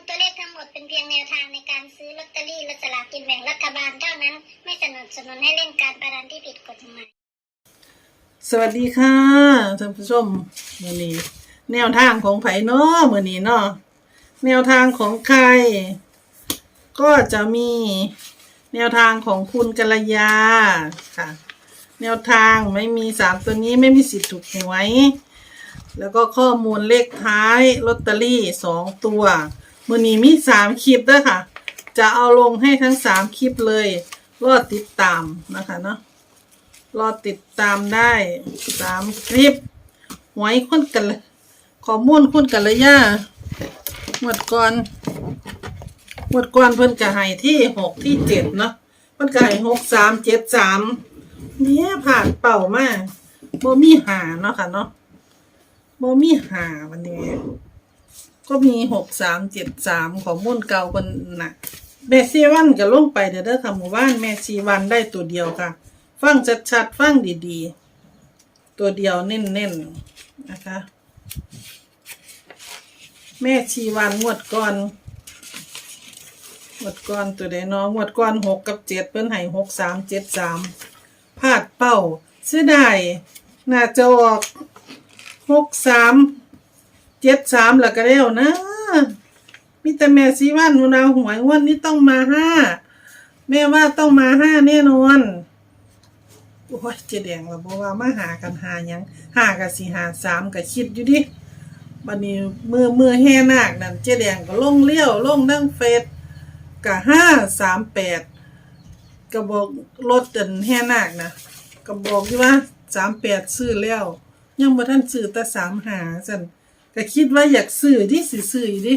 ลตัวเลขทั้งหมดเป็นเพียงแนวทางในการซื้อลอตเตอรี่และสลากกินแบ่งรัฐบาลเท่านั้น ไม่สนับสนุนให้เล่นการพนันที่ผิดกฎหมาย สวัสดีค่ะท่านผู้ชมมื่อนี้ แนวทางของไผเนาะมื่อนี้เนาะแนวทางของใคร ก็จะมีแนวทางของคุณกัลยาค่ะ แนวทางไม่มีสามตัวนี้ไม่มีสิทธิ์ถูกหวยแล้วก็ข้อมูลเลขท้ายลอตเตอรี่สองตัว มื่อนี้มีสามคลิปด้วยค่ะ จะเอาลงให้ทั้งสามคลิปเลย รอติดตามนะคะเนาะรอติดตามได้สามคลิปหวยคุ้นกันเลยขอมูลคนกันเลยย่าหมดก่อนหมดก่อนเพิ่นกระให้ที่หกที่เจ็ดเนาะเพิ่นกระให้หกสามเจ็ดสามเนี่ยผ่านเป่ามากบ่มีหาเนาะค่ะเนาะบ่มีหาวันนี้ ก็มีหกสามเจ็ดสามของมุ่นเก่าคนน่ะแม่ซีวันก็ลงไปเด้อเด้อค่ะหมู่บ้านแม่ซีวันได้ตัวเดียวค่ะ ฟังชัดๆฟังดีๆ ตัวเดียวเน้นๆนะคะ แม่ชีวันงวดก่อนงวดก่อนตัวใดเนาะงวดก่อนหกกับเจ็ดเพิ่นให้หกสามเจ็ดสามพลาดเป้าเสียดายน่าจะออกหกสาม เจ็ดสามแล้วก็แล้วนะ มีแต่แม่ชีวันมุนาหวยวันนี้ต้องมาห้าแม่ว่าต้องมาห้าแน่นอน โอ้ยเจแดงเราบอกว่ามาหากันหาหยังห้ากับสี่หาสามกับคิดอยู่ดิบัดนี้มือมือแห่นาคนั่นเจแดงก็ลงเลี้ยวลงนั่งเฟซกับห้าสามแปดก็บอกรถเดินแห่นาคนะก็บอกอยู่ว่าสามแปดซื้อแล้ว ยังบ่ทันซื้อแต่สามหาสัน ก็คิดว่าอยากซื้อดิสิซื้ออยู่ดิ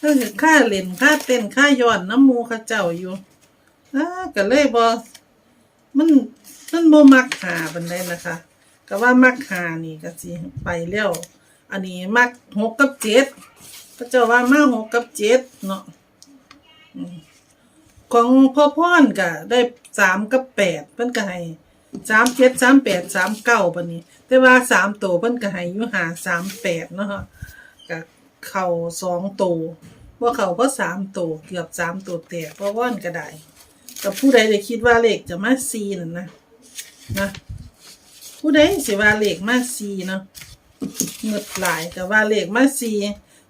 ถ้าเกิดค่าเล่นค่าเต้นค่าย้อนน้ำมูข้าเจ้าอยู่อ่าก็เลยบอมันมันโมมักหาบันไดนะคะ ก็ว่ามักหานี่ก็สิไปแล้วอันนี้มักหกกับเจ็ดก็เจ้าว่ามาหกกับเจ็ดเนาะของพ่อพ่อนก็ได้สามกับแปดเพิ่นก็ให้ สามเจ็ดสามแปดสามเก้าปะนี้ แต่ว่าสามตัวเพิ่นก็ให้อยู่หาสามแปดเนาะก็เข่าสองตัวว่าเขาก็สามตัวเกือบสามตัวแตกเพราะว่อนก็ได้กับผู้ใดได้คิดว่าเลขจะมาซีนั่นนะนะผู้ใดสิว่าเลขมาซีเนาะเงดหลายก็ว่าเลขมาซี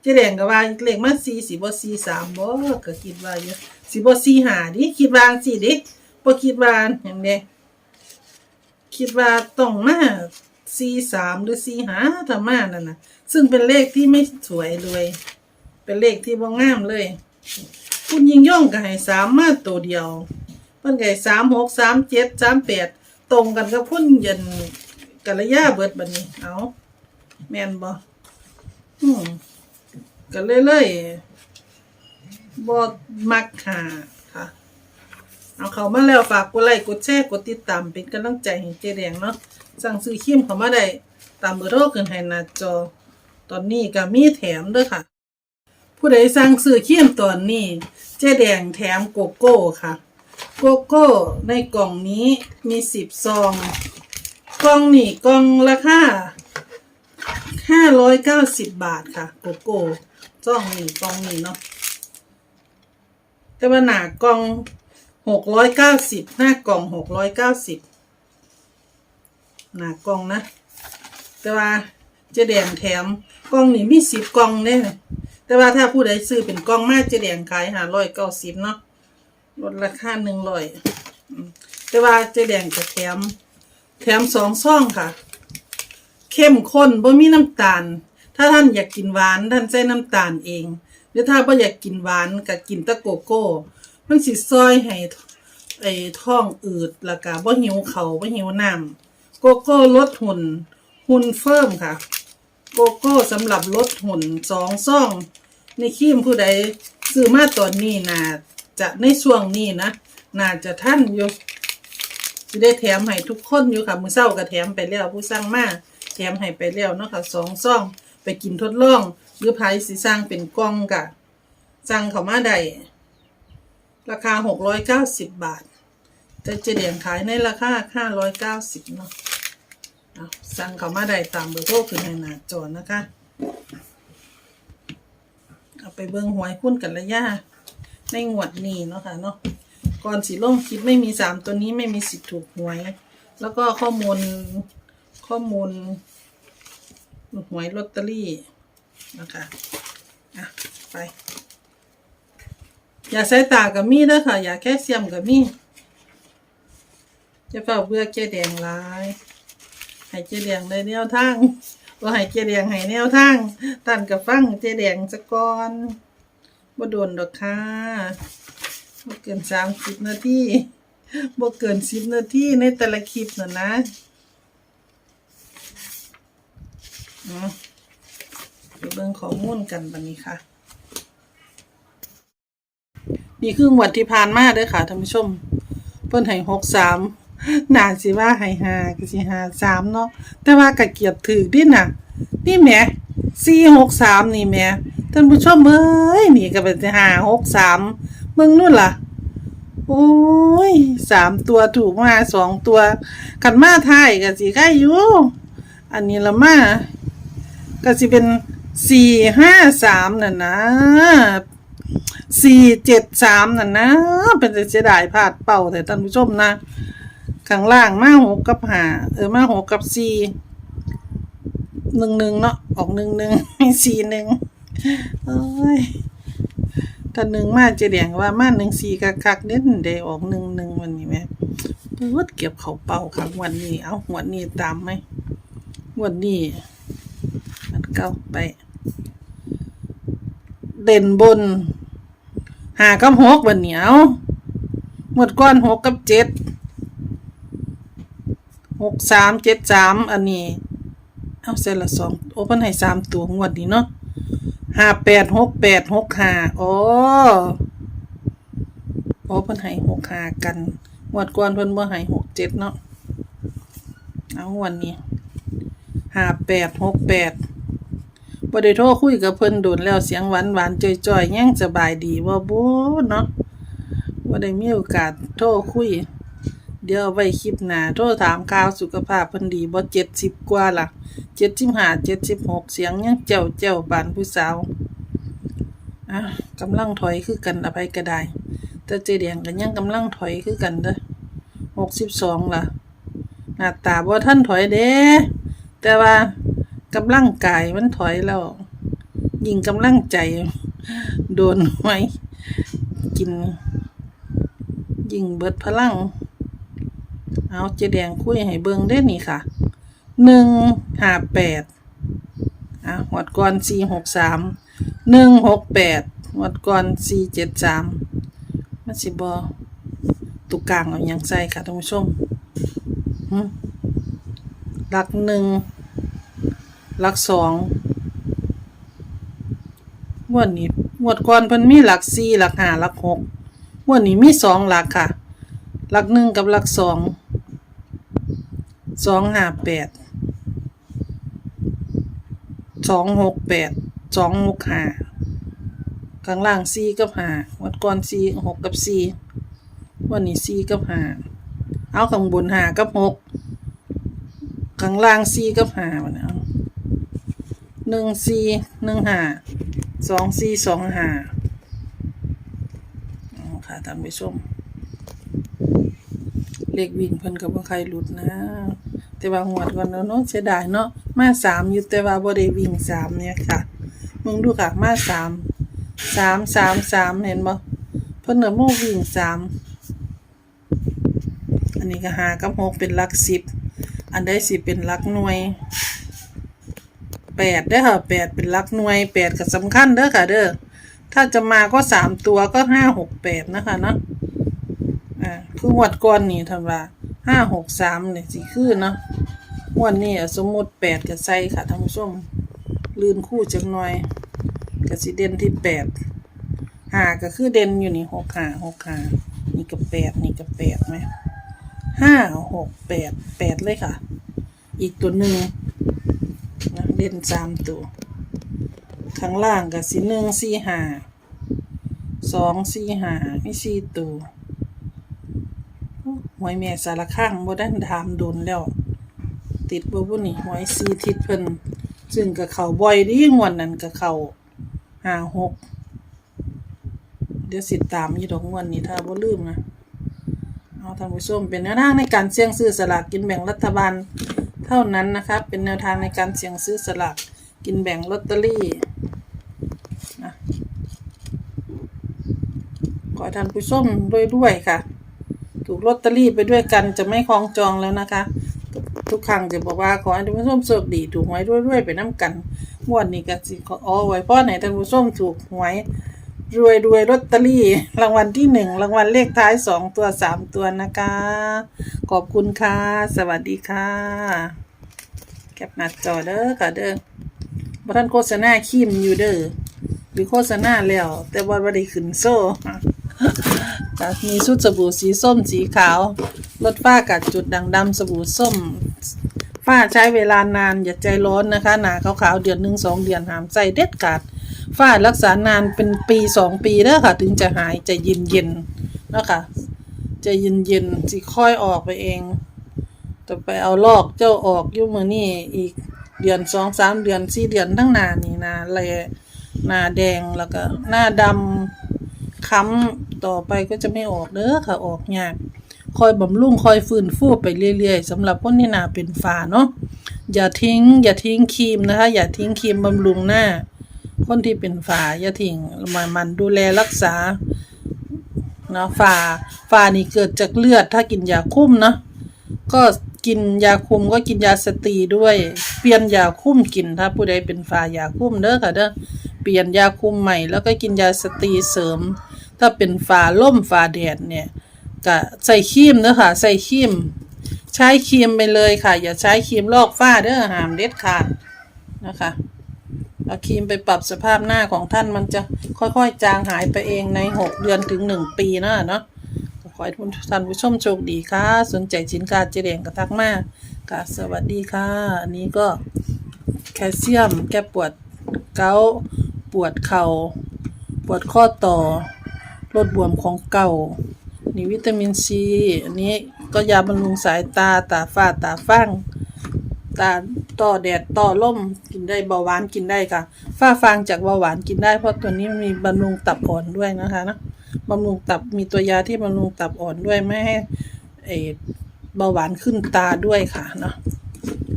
เจ๊แดงก็ว่าเลขมาซีสิบ่ซีสามบ่ก็คิดว่าอยู่สิบ่ซีหาดิคิดว่าสิดิบ่คิดว่าอย่างเด้ คิดว่าต้องมาซีสามหรือซีหาถ้ามานั่นนะซึ่งเป็นเลขที่ไม่สวยเลยเป็นเลขที่บ่งามเลย คุณยิงย่องก็ให้สามมาตัวเดียวเพิ่นก็ให้สามหกสามเจ็ดสามแปดตรงกันกับพุ่นย็นกัลยาเบิดบัดนี้ เอาแมนบ่อืมก็เลยเลยบ่มักหาค่ะ เอาเขามาแล้วฝากกดไลค์กดแชร์กดติดตามเป็นกำลังใจให้เจแดงเนาะสั่งซื้อครีมเขามาได้ตามเบอร์โทรขึ้นให้หน้าจอ ตอนนี้ก็มีแถมด้วยค่ะ ผู้ใดสั่งซื้อเขีมตอนนี้ เจแดงแถมโกโก้ค่ะ โกโก้ในกล่องนี้มีสิบซองกล่องนี่กล่องราคาห้าร้อยเก้าสิบบาทค่ะ โกโก้ซองนี่กล่องนี่เนาะแต่ว่าหนากล่อง หกร้อยเก้าสิบหน้ากล่องหกร้อยเก้าสิบหนากล่องนะ แต่ว่าจ๊แดงแถมกล่องนี่มีสิบกล่องเนี่ยแต่ว่าถ้าผู้ใดซื้อเป็นกล่องมาเจะแดงขายหาร้อยเก้าสิบเนาะลดราคาหนึ่งร้อยแต่ว่าจะแดงจะแถม แถมสองซ่องค่ะ เข้มข้นบ่มีน้ำตาล ถ้าท่านอยากกินหวานท่านใส่น้ำตาลเอง หรือถ้าบ่อยากกินหวานก็กินตะโกโก้ มันสิซอยให้ไอ้ท้องอืดแล้วก็บ่หิวเขาวบ่หิวน้ำโกโก้ลดหุ่น หุ่นเฟิ่มค่ะ โกโก้สำหรับลดหุ่นสองซ่อง ในครีมผู้ใดซื้อมาตอนนี้น่าจะในช่วงนี้นะ น่าจะท่านอยู่จะได้แถมให้ทุกคนอยู่ค่ะ มือเศร้าก็แถมไปแล้วผู้สั่งมาแถมให้ไปแล้วเนาะค่ะสองซ่อง ไปกินทดลองหรือไผสิสร้างเป็นกล่องกะสั่งเขามาได้ ราคาหกร้อยเก้าสิบบาท แต่เจเดียงขายในราคาห้าร้อยเก้าสิบเนาะสั่งเขามาได้ตามเบอร์โทรขึ้นในหน้าจอนะคะ เอาไปเบิ่งหวยคุ้นกันละย่าในงวดนี้เนาะค่ะเนาะก่อนสีลงคลิปไม่มีสามตัวนี้ไม่มีสิทธิ์ถูกหวย แล้วก็ข้อมูลข้อมูลหวยลอตเตอรี่นะคะอะไป อย่าใส่ตากับมีเด้อค่ะ อย่าแค่เสียมกับมีจะเฝ้าเบื่อเจแดงลายให้เจแดงได้แนวทางว่าให้เจแดงให้แนวทางตันกับฟังเจแดงสะก่อนบ่โดนดอกค่ะบ่เกินสามสิบนาทีบ่เกินสิบนาทีในแต่ละคลิปน่ะนะเอาไปเบิ่งข้อมูลกันบัดนี้ค่ะ นี่คืองวดที่ผ่านมาเด้อค่ะท่านผู้ชม เพิ่นให้หกสามน่าสิว่าให้ห้าก็สิห้าสามเนาะแต่ว่ากะเกียบถือดิน่ะ นี่แหมสี่หกสามนี่แหมท่านผู้ชมเอ้ยนี่ก็เป็นห้าหกสามเบิ่งนู่นล่ะโอ้ยสามตัวถูกมาสองตัว กันมาไทายก็สิใกล้อยู่อันนี้ละมาก็สิเป็นสี่ห้าสามน่ะนะ สี่เจ็ดสามน่ะนะ เป็นเสียดายพลาดเป่าแต่ท่านผู้ชมนะข้างล่างมาหกกับหาเออมาหกกับสี่หนึ่งหนึ่งเนาะออกหนึ่งหนึ่งสี่หนึ่งโอ้ยถ้าหนึ่งมาเจะเดียงว่ามาหนึ่งสี่กักคักเด่นเดออกหนึ่งหนึ่งวันนี้ไหมเปิดเก็บเขาเป่าครับวันนี้ เอาหัวนี้ตามไหมวันนี้มันเก้าไป เด่นบนหากับหกวันเหนียวหมดก้อนหกกับเจ็ดหกสามเจ็ดสามอันนี้เอาเสร็จละสองโอเพนให้สามตัวงวดนี้เนาะห้าแปดหกแปดหกห้าโอ้โอเพนให้หกห้ากันงวดก่อนเพิ่นบ่ให้หกเจ็ดเนาะเอาวันนี้ห้าแปดหกแปด บ่ได้โทรคุยกับเพิ่นโดนแล้วเสียงหวานหวานจ่อยๆยังสบายดีบ่บูเนาะบ่ได้มีโอกาสโทรคุย เดี๋ยวไว้คลิปหน้าโทรถามข่าวสุขภาพเพิ่นดีบ่70กว่าล่ะ75 76เจ็ดสิบหกเสียงยังเจ้าเจ้าๆปานผู้สาวอะกำลังถอยคือกันอภัยก็ได้แต่เจแดงก็ยังกำลังถอยคือกันเด้อ62ล่ะหน้าตาบ่ทันถอยเด้แต่ว่า กำลังกายมันถอยแล้ว ยิงกำลังใจ โดนไว้กิน ยิงเบิดพลัง เอาเจแดงคุยให้เบิงได้นี่ค่ะ หนึ่งห้าแปดอะหวดก่อนสี่หกสาม หนึ่งหกแปดหวดก่อนสี่เจ็ดสามมันสิบอตุกกลางเอาอยังใส่ค่ะท่านผู้ชมหึหลักหนึ่ง หลักสองงวดนี้งวดก่อนเพิ่นมีหลักสี่หลักห้าหลักหกงวดนี้มีสองหลักค่ะ หลักหนึ่งกับหลักสองสองห้าแปดสองหกแปดสองหกห้าข้างล่างสี่กับห้างวดก่อนสี่หกกับสี่วันนี้สี่กับห้าเอาข้างบนห้ากับหกข้างล่างสี่กับห้ามันเอา หนึ่งสี่หนึ่งห้าสองสี่สองห้าเอค่ะท่านผู้ชมเลขวิ่งเพิ่นกับว่าใครหลุดนะ แต่ว่าหวดก่อนเนาะเนาะเสียดายเนาะมาสามอยู่แต่ว่าบ่ได้วิ่งสามเนี่ยค่ะมึงดูค่ะมาสามสามสามสามเห็นบ่เพิ่นเน่ะโมวิ่งสามอันนี้ก็หากับหกเป็นหลักสิบอันใดสิเป็นหลักหน่วย แปดเด้อค่ะแปดเป็นลักหน่วยแปดก็สำคัญเด้อค่ะ เด้อถ้าจะมาก็สามตัวก็ห้าหกแปดนะคะเนาะอ่าคือหวดก่อนนี่ทำว่าห้าหกสามเนี่ยสิคือเนาะงวันนี้สมมติแปดกับใส่ค่ะท่านผู้ชมลื่นคู่จักหน่อยกับสิเด่นที่แปดหาก็คือเด่นอยู่นี่หกหาหกหานี่กับแปดนี่กับแปดไหมห้าหกแปดแปดเลยค่ะ อีกตัวหนึ่ง เด่นสามตัว ข้างล่างก็สีหนึ่งสี่ห้าสองสี่ห้ามีสี่ตัวโอ้หวยแม่สารข้างบ่ได้ถามโดนแล้ว ติดบ่บุนี่หวยสี่ทิศเพิ่นซึ่งกับเขาบ่อยดีงวดนั้นกับเขาห้าหกเดี๋ยวสิตามยู่ดอกงวดนี้ถ้าบ่ลืมนะเอาท่านผู้ชมเป็นแนวทางในการเสี่ยงซื้อสลากกินแบ่งรัฐบาล เท่านั้นนะครับเป็นแนวทางในการเสี่ยงซื้อสลากกินแบ่งลอตเตอรี่นะขอท่านผู้ชมด้วยๆค่ะ ถูกลอตเตอรี่ไปด้วยกันจะไม่คล้องจองแล้วนะคะ ทุกครั้งจะบอกว่าขอให้ท่านผู้ชมโชคดีถูกหวยด้วยๆไปน้ำกันงวดนี้ก็สิขอเอไว้เพราะไหนท่านผู้ชมถูกหวย รวยรวยลอตเตอรี่ รางวัลที่หนึ่งรางวัลเลขท้ายสองตัวสามตัวนะคะ ขอบคุณค่ะ สวัสดีค่ะ แคปหน้าจอเด้อค่ะเด้อบ่ท่านโฆษณาคีมอยู่เด้อหรือโฆษณาแล้ว แต่ว่าบ่ได้ขึ้นโซ่ก็มีชุดสบู่สีส้มสีขาวลดฝ้ากัดจุดด่างดำสบู่ส้มฝ้าใช้เวลานานอย่าใจร้อนนะคะ หนาขาวๆเดือนหนึ่งสองเดือนหามใจเด็ดขาด ฝ้ารักษานานเป็นปีสองปีเด้อค่ะ ถึงจะหายใจเย็นเย็นๆแล้วค่ะใจเย็นเย็นสิค่อยออกไปเองต่อไปเอาลอกเจ้าออกอยุ่มือนี่อีกเดือนสองสามเดือนสี่เดือนทั้งหนานี่นาแลหนาแดงแล้วก็หน้าดำค้ำต่อไปก็จะไม่ออกเด้อค่ะออกยากคอยบำรุงคอยฟื้นฟูไปเรื่อยๆสำหรับคนที่หนาเป็นฝ้าเนาะอย่าทิ้ง อย่าทิ้งครีมนะคะ อย่าทิ้งครีมบำรุงหน้า คนที่เป็นฝ้าอย่าทิ้งมันมันดูแลรักษาเนาะฝ้าฝ้านี่เกิดจากเลือดถ้ากินยาคุมเนาะก็กินยาคุมก็กินยาสตรีด้วย เปลี่ยนยาคุมกินถ้าผู้ใดเป็นฝ้ายาคุมเด้อค่ะเด้อเปลี่ยนยาคุมใหม่แล้วก็กินยาสตรีเสริม ถ้าเป็นฝ้าล่มฝ้าแดดเนี่ยก็ใส่ครีมเด้อค่ะ ใส่ครีมใช้ครีมไปเลยค่ะ อย่าใช้ครีมลอกฝ้าเด้อห้ามเด็ดขาดนะคะ เอาครีมไปปรับสภาพหน้าของท่านมันจะค่อยๆ จางหายไปเองในหกเดือนถึงหนึ่งปีนะเนาะขอให้ท่านผู้ชมโชคดีค่ะ สนใจสินค้าเจเดงกระทักมาค่ะสวัสดีค่ะ อันนี้ก็แคลเซียม แก้ปวดเกาปวดเข่า ปวดข้อต่อลดบวมของเก่า นี่วิตามินซี อันนี้ก็ยาบำรุงสายตาตาฝ้าตาฟาง ตาต่อแดดต่อล่มกินได้เบาหวานกินได้ค่ะ ฝ้าฟางจากเบาหวานกินได้ เพราะตัวนี้มันมีบำรุงตับอ่อนด้วยนะคะนะบำรุงตับมีตัวยาที่บำรุงตับอ่อนด้วยไม่ให้เบาหวานขึ้นตาด้วยค่ะเนาะ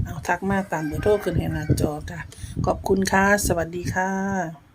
เอาทักมาตามเบอร์โทรขึ้นให้หน้าจอค่ะ ขอบคุณค่ะ สวัสดีค่ะ